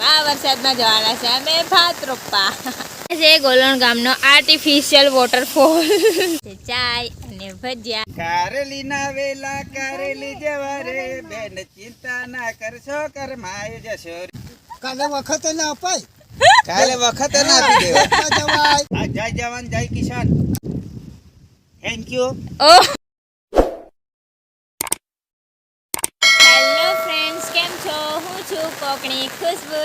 આ વરસાદમાં જવાના છે. અમે ભાત રોપવા. છે ગોલણ ગામનો આર્ટિફિશિયલ વોટરફોલ ચાય અને ભજીયા. કારેલી ના વેલા કારેલી જવા રે બેન ચિંતા ના કરશો કરમાય જશો કાલે વખત ના અપાય. કાલે વખત ના આપી દેવા જવાય. જય જવાન જય કિસાન. થેન્ક યુ ઓહ. છો કોકણી ખુશ્બુ.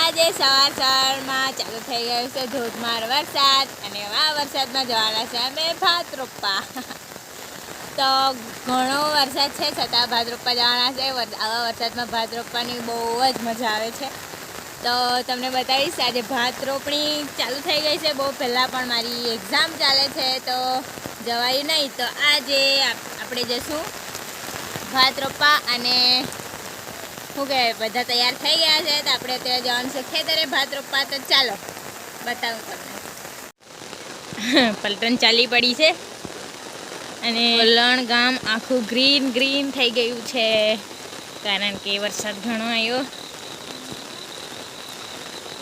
આજે સવાર સવારમાં ચાલુ થઈ ગયો છે ધોધમાર વરસાદ અને આ વરસાદમાં જવાના છે અમે ભાત રોપવા તો ઘણો વરસાદ છે, છતાં ભાત રોપવા જવાના છે. આવા વરસાદમાં ભાત રોપવાની બહુ જ મજા આવે છે. તો તમને બતાવીશ, આજે ભાત રોપણી ચાલુ થઈ ગઈ છે. બહુ પહેલાં પણ મારી એક્ઝામ ચાલે છે, તો જવાયું નહીં. તો આજે આપણે જશું ભાત રોપવા અને શું કે બધા તૈયાર થઈ ગયા છે તો આપણે અત્યારે જવાનું છે ખેતરે. ભાત રોપવા તો ચાલો, બતાવું તમને. પલટન ચાલી પડી છે અને વલણ ગામ આખું ગ્રીન ગ્રીન થઈ ગયું છે કારણ કે વરસાદ ઘણો આવ્યો.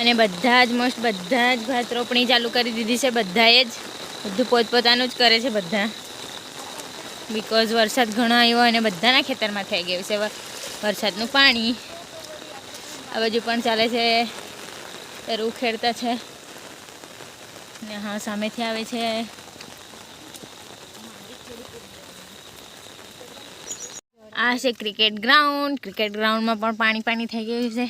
અને બધા જ મોસ્ટ બધા જ ભાત રોપણી ચાલુ કરી દીધી છે બધાએ જ. બધું પોતપોતાનું જ કરે છે બધા. બિકોઝ વરસાદ ઘણો આવ્યો અને બધાના ખેતરમાં થઈ ગયું છે. વરસાદનું પાણી. આ બાજુ પણ ચાલે છે. રૂ ખેડતા છે. ને હા, સામેથી આવે છે. આ છે ક્રિકેટ ગ્રાઉન્ડ. ક્રિકેટ ગ્રાઉન્ડમાં પણ પાણી પાણી થઈ ગયું છે.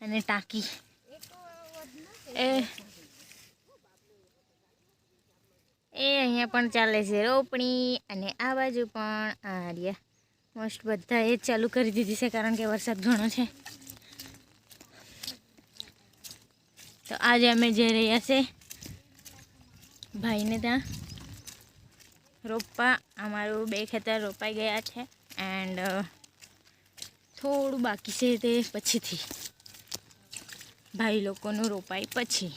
અને ટાંકી. એ. એ અહીંયા પણ ચાલે છે રોપણી. અને આ બાજુ પણ આ રહ્યા મોસ્ટ બધા એ ચાલુ કરી દીધી છે કારણ કે વરસાદ ઘણો છે. તો આજે અમે જઈ રહ્યા છે, ભાઈને ત્યાં રોપવા. અમારું બે ખેતર રોપાઈ ગયા છે એન્ડ થોડું બાકી છે તે પછીથી. ભાઈ લોકોનું રોપાય પછી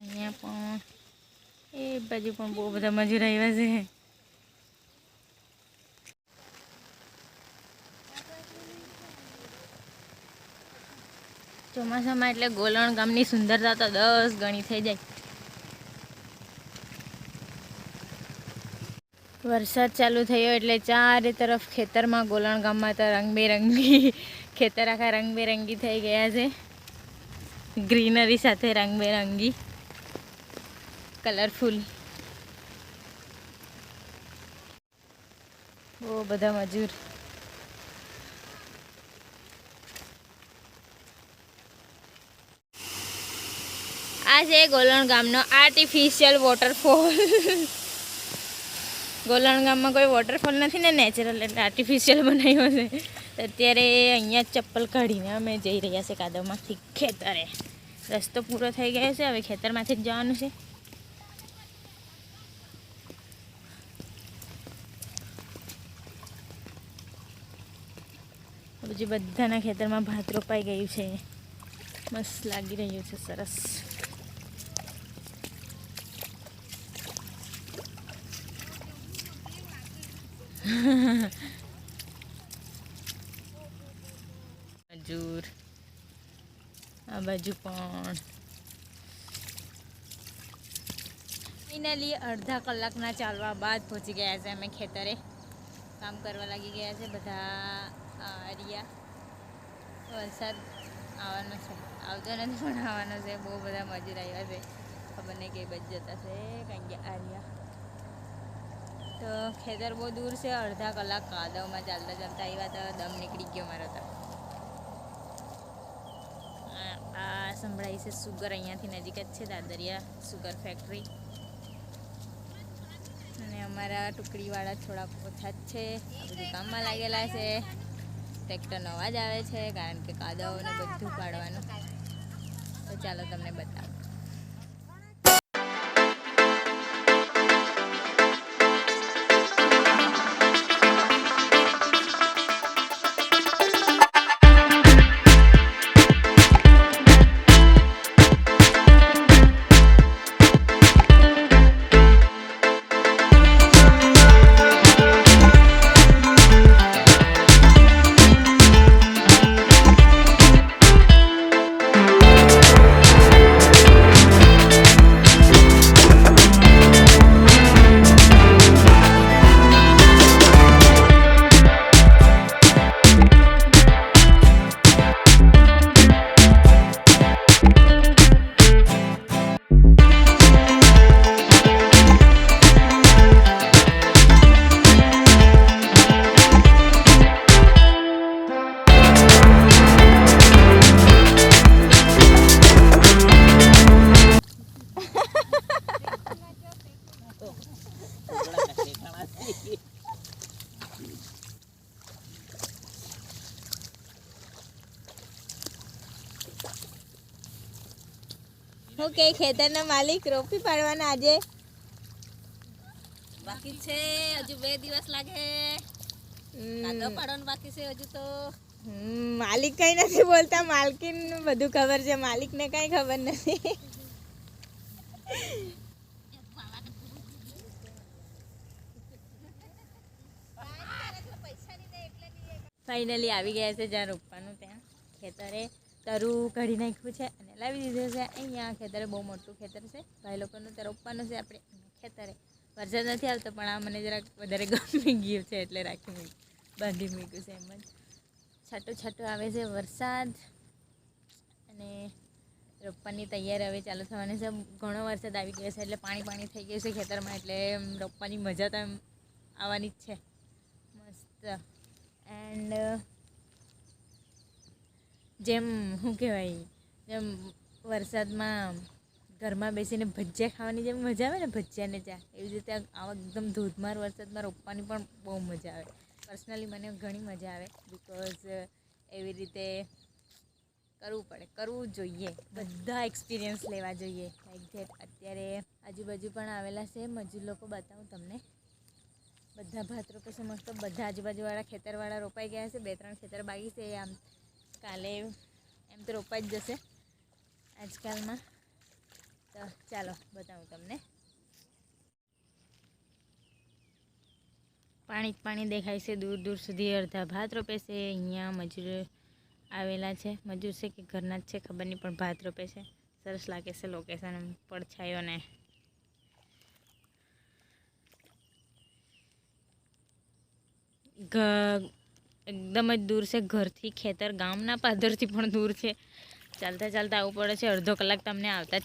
અહીંયા પણ એ બાજુ પણ બહુ બધા મજૂર આવ્યા છે. ચોમાસામાં એટલે ગોલણ ગામની સુંદરતા તો દસ ગણી થઈ જાય. વરસાદ ચાલુ થયો એટલે ચારે તરફ ખેતરમાં ગોલણ ગામમાં તો રંગબેરંગી, ખેતર આખા રંગબેરંગી થઈ ગયા છે. ગ્રીનરી સાથે રંગબેરંગી કલરફુલ બહુ બધા મજૂર. આ છે ગોલણ ગામનો આર્ટિફિશિયલ વોટરફોલ ગોલણ ગામમાં કોઈ વોટરફોલ નથી ને નેચરલ એટલે આર્ટિફિશિયલ બનાવ્યો છે. અત્યારે અહીંયા ચપ્પલ કાઢીને અમે જઈ રહ્યા છે કાદવમાંથી ખેતરે. રસ્તો પૂરો થઈ ગયો છે, હવે ખેતરમાંથી જ જવાનું છે. બીજું બધાના ખેતરમાં ભાત રોપાઈ ગયું છે. મસ્ત લાગી રહ્યું છે, સરસ. મજૂર આ બાજુ પણ. ફાઇનલી અડધા કલાકના ચાલવા બાદ પહોંચી ગયા છે અમે ખેતરે. કામ કરવા લાગી ગયા છે બધા આ વરસાદ આવવાનો છે. આવતો નથી, પણ આવવાનો છે. બહુ બધા મજૂર આવ્યા છે. ખબર નહીં કઈ બચ જતા છે કારણ કે આર્યા. તો ખેતર બહુ દૂર છે. અડધા કલાક કાદવમાં ચાલતા ચાલતા આવ્યા તો દમ નીકળી ગયો મારો તો. આ- સંભળાય છે સુગર અહીંયાથી નજીક જ છે, દાદરિયા સુગર ફેક્ટરી અને અમારા ટુકડીવાળા થોડાક ઓછા જ છે. કામમાં લાગેલા છે. ટ્રેક્ટરનો અવાજ આવે છે કારણ કે કાદવને બધું પાડવાનું. તો ચાલો તમને બતાવું. ખેતરના માલિક રોપી પાડવાના આજે. બાકી છે હજુ બે દિવસ લાગે. કાદો પાડવાનું બાકી છે હજુ તો. માલિક કઈ નથી બોલતા માલકીન બધું ખબર છે માલિકને કઈ ખબર નથી. ફાઇનલી આવી ગયા છે જ્યાં રોપવાનું ત્યાં ખેતરે. તરું કાઢી નાખ્યું છે અને લાવી દીધું છે. અહીંયા ખેતરે બહુ મોટું ખેતર છે. ભાઈ લોકોનું ત્યારે ઉપવાનું છે આપણે ખેતરે. વરસાદ નથી આવતો, પણ આ મને જરાક વધારે ગમી ગયું છે એટલે રાખી મૂક્યું બાંધી મૂક્યું છે એમ જ. છાટો છાટો આવે છે વરસાદ. અને રોપવાની તૈયારી હવે ચાલુ થવાની છે. ઘણો વરસાદ આવી ગયો છે એટલે પાણી પાણી થઈ ગયું છે ખેતરમાં એટલે રોપવાની મજા તો એમ આવવાની જ છે. મસ્ત. એન્ડ જેમ, શું કહેવાય, જેમ વરસાદમાં ઘરમાં બેસીને ભજીયા ખાવાની જેમ મજા આવે ને ભજીયાને ચા, એવી રીતે આવા એકદમ ધોધમાર વરસાદમાં રોપવાની પણ બહુ મજા આવે. પર્સનલી મને ઘણી મજા આવે બિકોઝ એવી રીતે કરવું પડે, કરવું જોઈએ, બધા એક્સપિરિયન્સ લેવા જોઈએ. લાઈક ધેટ અત્યારે આજુબાજુ પણ આવેલા છે, મજૂર લોકો, બતાવું તમને. બધા ભાત રોપે છે, મસ્ત બધા આજુબાજુવાળા ખેતરવાળા રોપાઈ ગયા છે, બે ત્રણ ખેતર બાકી છે, આમ કાલે એમ તો રોપાઈ જ જશે આજકાલમાં. તો ચાલો બતાવું તમને. પાણી જ પાણી દેખાય છે, દૂર દૂર સુધી અડધા ભાત રોપે છે, અહીંયા મજૂર આવેલા છે. મજૂર છે કે ઘરના જ છે, ખબર નહીં, પણ ભાત રોપે છે. સરસ લાગે છે લોકેશન પડછાયોને ઘ એકદમ જ દૂર છે. ઘરથી ખેતર ગામના પાદરથી પણ દૂર છે. ચાલતા ચાલતા આવવું પડે છે. અડધો કલાક તમને આવતા જ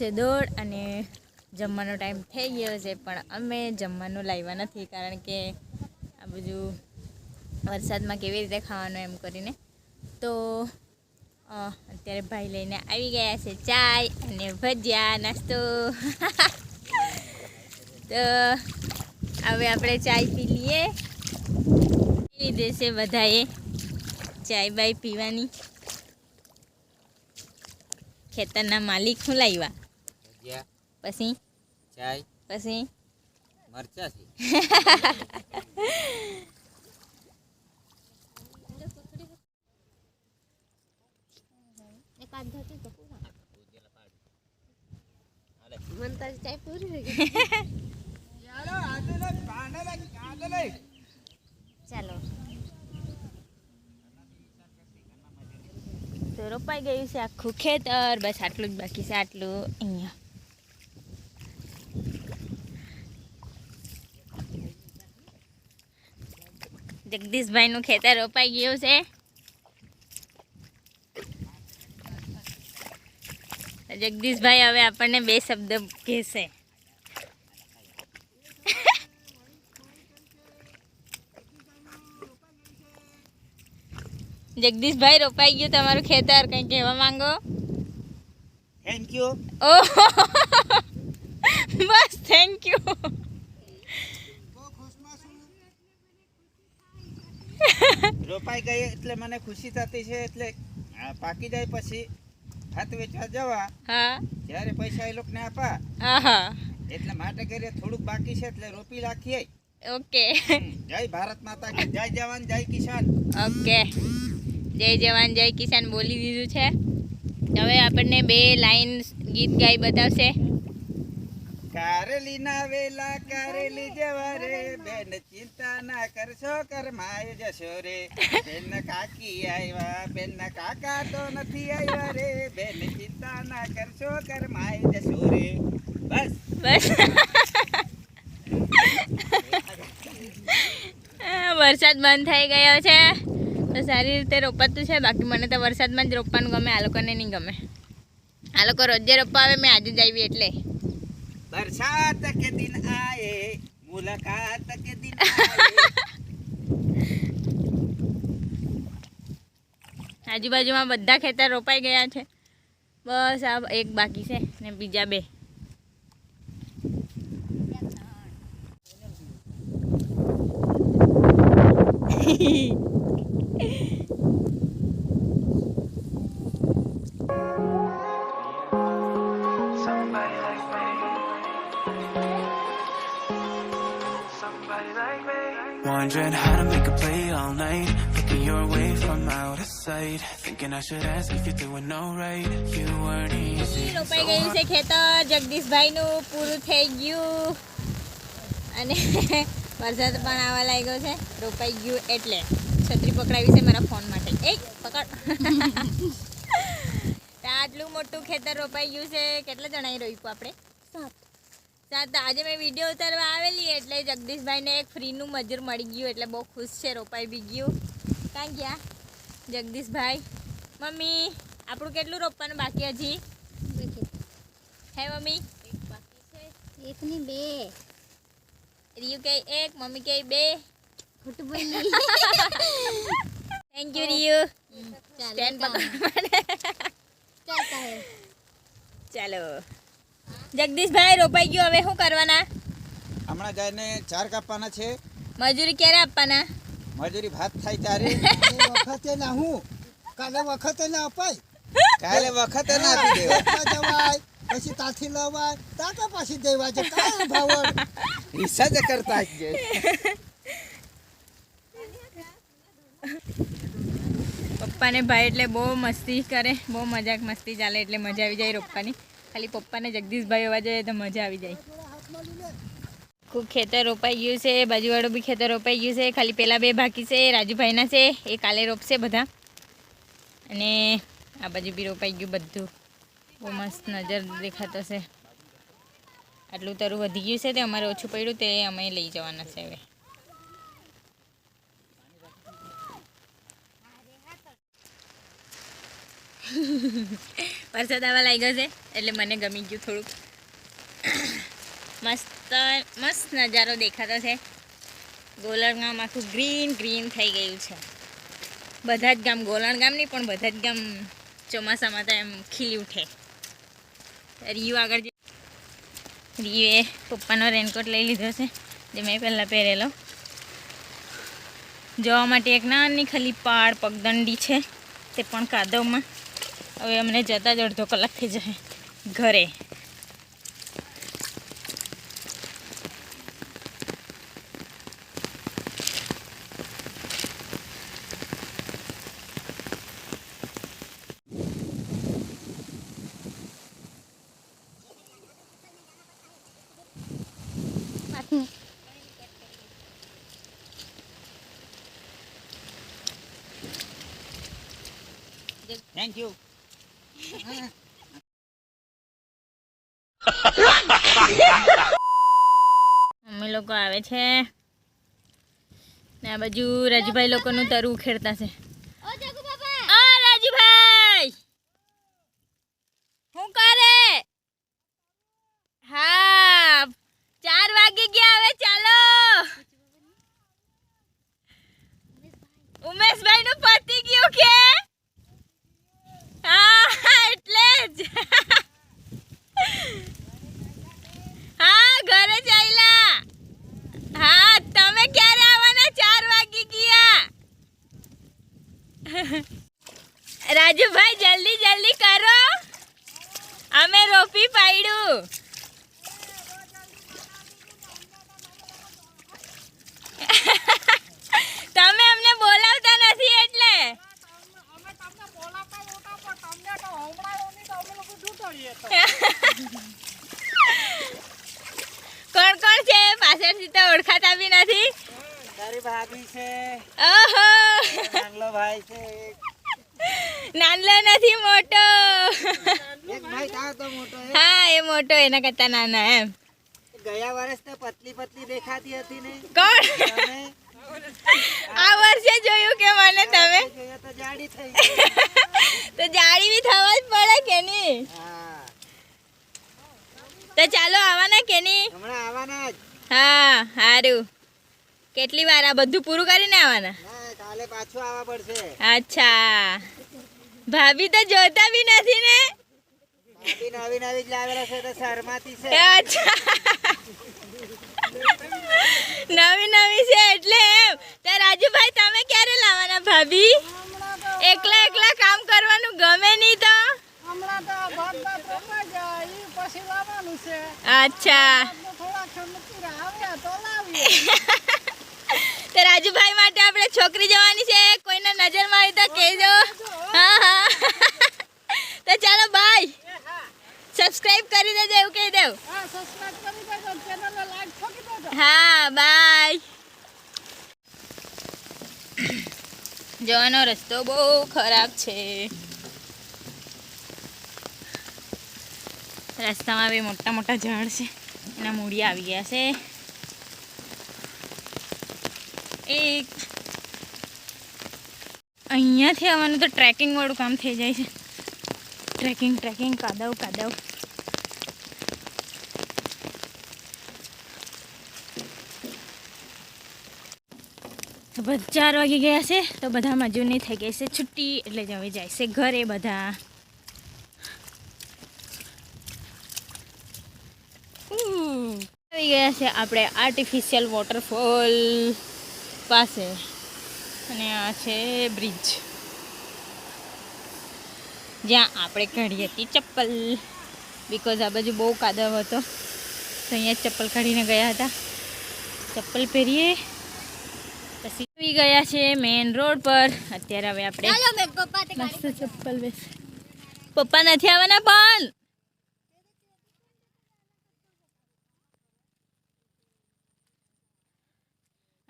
છે દોડ અને જમવાનો ટાઈમ થઈ ગયો છે, પણ અમે જમવાનું લાવ્યા નથી કારણ કે આ બધું વરસાદમાં કેવી રીતે ખાવાનું એમ કરીને. તો અત્યારે ભાઈ લઈને આવી ગયા છે ચાય અને ભજીયા, નાસ્તો. તો, હવે આપણે ચાય પી લઈએ. લીધે છે બધાએ. ચાય બાય પીવાની. ખેતરના માલિક હું લાવ્યા. ભજીયા પછી? ચાય? પછી? મરચા છે. એક આધ હતી તો મને તારી ચાય પૂરી થઈ ગઈ. ચાલો. તો રોપાઈ ગયું છે આખું ખેતર બસ આટલું જ બાકી છે આટલું અહીંયા. જગદીશભાઈનું ખેતર રોપાઈ ગયું છે. જગદીશભાઈ હવે આપણને બે શબ્દ કહેશે. જગદીશભાઈ રોપાઈ ગયું તમારું ખેતર કઈ કહેવા માંગો? Thank you oh. Bus thank you રોપાઈ ગઈ એટલે મને ખુશી થતી છે એટલે પાકી જાય પછી હાથ વેચવા જવા. હા. જ્યારે પૈસા એ લોકોને આપા. એટલે માટે કરીએ થોડુંક બાકી છે એટલે રોપી રાખીએ. ઓકે. જય ભારત માતા કે જય જવાન જય કિસાન. ઓકે. જય જવાન જય કિસાન બોલી દીધું છે. હવે આપણને બે લાઈન ગીત ગાઈ બતાવશે. કારેલી ના વેલા કારેલી જવા રે બેન ચિંતા ના કરશો કરમાય જશો રે બેન કાકી આવ્યા બેન કાકા તો નથી આવ્યા રે. બેન ચિંતા ના કરશો કરમાય જશો રે બસ. બસ. વરસાદ બંધ થઈ ગયો છે. તો સારી રીતે રોપાતું છે. બાકી મને તો વરસાદમાં જ રોપવાનું ગમે, આ લોકોને નહીં ગમે. આ લોકો રોજે રોપવા આવે, મેં આજે જ આવી એટલે. बरसात के दिन आए मुलाकात के दिन आए આજુબાજુમાં બધા ખેતર રોપાઈ ગયા છે બસ આ એક બાકી છે ને બીજા બે Somebody રોપાઈ ગયું છે, ખેતર, જગદીશભાઈનું પૂરું થઈ ગયું. અને વરસાદ પણ આવવા લાગ્યો છે રોપાઈ ગયું એટલે છત્રી પકડાવી છે મારા ફોન માટે. એક પકડ. આટલું મોટું ખેતર રોપાઈ ગયું છે, કેટલા જણાએ રોપ્યું આપણે? સાત. આજે મેં વીડિયો ઉતારવા આવેલી એટલે જગદીશભાઈને એક ફ્રીનું મજૂર મળી ગયું, એટલે બહુ ખુશ છે, રોપાઈ બી ગયું. કાંઈ ગયા? જગદીશભાઈ? મમ્મી આપણું કેટલું રોપવાનું બાકી હજી? હે મમ્મી? એક ની બે. રિયુ કે એક મમ્મી કે બે. ખોટું બોલી. થેન્ક યુ રિયુ ચાલો સ્ટેન્ડ પકડવા ચાલો. જગદીશભાઈ રોપાઈ ગયું હવે શું કરવાના? હમણાં ગાયને ચાર કાપવાના છે. મજૂરી ક્યારે આપવાના? મજૂરી ભાત થાય ત્યારે. વખતે ના હું. કાલે વખતે ના અપાય. કાલે વખતે ના આપી દેવા જવાય પછી તાથી લવાય તાકા પાછી દેવા છે. કાંઈ ભાવડ. ઈસા જ કરતા જ છે. પપ્પાને ભાઈ એટલે બહુ મસ્તી કરે બહુ મજાક મસ્તી ચાલે એટલે મજા આવી જાય રોપવાની. ખાલી પપ્પાને જગદીશભાઈ હોવા જોઈએ તો મજા આવી જાય. ખૂબ ખેતર રોપાઈ ગયું છે બાજુવાળું બી ખેતર રોપાઈ ગયું છે. ખાલી પેલા બે બાકી છે રાજુભાઈના છે એ કાલે રોપશે બધા. અને આ બાજુ બી રોપાઈ ગયું બધું. બહુ મસ્ત નજર દેખાતો છે. આટલું તરું વધી ગયું છે તે અમારે ઓછું પડ્યું તે અમે લઈ જવાના છે હવે. વરસાદ આવવા લાગ્યો છે એટલે મને ગમી ગયું થોડુંક. મસ્ત મસ્ત નજારો દેખાતો છે. ગોલરમાં આખું ગ્રીન ગ્રીન થઈ ગયું છે. બધા જ ગામ ગોલણ ગામ નહીં પણ બધા જ ગામ ચોમાસામાં તો એમ ખીલી ઉઠે. રિયુ આગળ રિયુએ પપ્પાનો રેનકોટ લઈ લીધો છે, જે મેં પહેલાં પહેરેલો. જવા માટે એક નાની ખાલી પાડ પગદંડી છે, તે પણ કાદવમાં. હવે અમને જતા જ અડધો કલાક થઈ જશે ઘરે. થેન્ક યુ મમ્મી લોકો આવે છે. ને આ બાજુ રાજુભાઈ લોકોનું તરું ઉખેડતા છે ઓ જગુ બાબા આ રાજુભાઈ શું કરે હા ચાર વાગી ગયા હવે ચાલો ઉમેશભાઈ નું પતી ગયું કે હા એટલે જ હા ઘરે ચાલ્યા હા તમે ક્યારે આવવાના ચાર વાગી ગયા નામથી તો ઓળખાતા બી નથી તારી ભાભી છે. નાનલો ભાઈ છે. નાનલો નથી મોટો. એક ભાઈ તાવ તો મોટો હા? એ મોટો એના કરતા નાના એમ. ગયા વર્ષ તો પતલી પતલી દેખાતી હતી ને. કોણ? આ વર્ષે જોયું કે મને તમે? તો જાડી થઈ તો જાડી બી થવા જ પડે કે નહીં? તો ચાલો આવવાના કે નહીં? હમણાં આવવાના જ. હા સારું કેટલી વાર આ બધું પૂરું કરીને આવવાના? કાલે પાછું આવવા પડશે. અચ્છા. ભાભી તો જોતા બી નથી ને? ભાભી નવી નવી જ લાવેલા છે તો શરમાતી છે. અચ્છા. નવી નવી છે એટલે એમ. તો રાજુભાઈ તમે ક્યારે લાવવાના ભાભી? એકલા એકલા કામ કરવાનું ગમે નહીં તો? હમણાં તો ભાત ભાત રમાઈ જાય ઈ પછી લાવવાનું છે. અચ્છા. તો રાજુભાઈ માટે આપણે છોકરી જવાની છે. કોઈને નજરમાં આવી તો કહેજો. હા હા. તો ચાલો બાય સબસ્ક્રાઇબ કરી દેજો એવું કહી દેવ. હા બાય જવાનો રસ્તો બહુ ખરાબ છે. રસ્તામાં બી મોટા મોટા ઝાડ છે. એના મૂળિયા આવી ગયા છે. એક અહીંયાથી આવવાનું તો ટ્રેકિંગ વાળું કામ થઈ જાય છે ટ્રેકિંગ ટ્રેકિંગ કાદવ કાદવ તો બધા ચાર વાગી ગયા છે તો બધા મજૂરની થઈ ગઈ છે છુટ્ટી એટલે જ હવે જાય છે ઘરે બધા ઉહ. આવી ગયા છે આપણે આર્ટિફિશિયલ વોટરફોલ પાસે. અને આ છે બ્રિજ જ્યાં આપણે કાઢી હતી ચપ્પલ. બિકોઝ આ બાજુ બહુ કાદવ હતો. તો અહીંયા ચપ્પલ કાઢીને ગયા હતા. ચપ્પલ પહેરીએ. પછી આવી ગયા છે મેઇન રોડ પર. અત્યારે હવે આપણે મસ્ત ચપ્પલ બેસ પપ્પા નથી આવવાના પણ!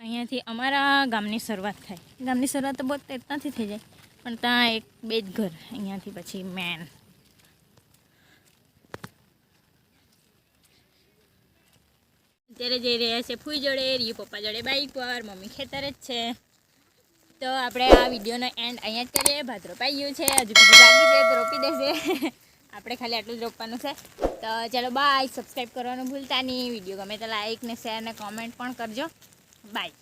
અહીંયાથી અમારા ગામની શરૂઆત થાય. ગામની શરૂઆત તો બહુ ત્યાંથી થઈ જાય. પણ ત્યાં એક બે જ ઘર અહીંયાથી પછી મેન અત્યારે જઈ રહ્યા છે ફૂઈ જોડે રીયુ પપ્પા જોડે બાઈક પર મમ્મી ખેતર જ છે. તો આપણે આ વિડીયોનો એન્ડ અહીંયા જ કરીએ. ભાત રોપાઈ ગયું છે. હજુ બીજું બાકી છે તો રોપી દેશે. આપણે ખાલી આટલું જ રોપવાનું છે. તો ચાલો બાય સબસ્ક્રાઈબ કરવાનું ભૂલતા નહીં. વીડિયો ગમે તો લાઇક ને શેર ને કોમેન્ટ પણ કરજો. બાય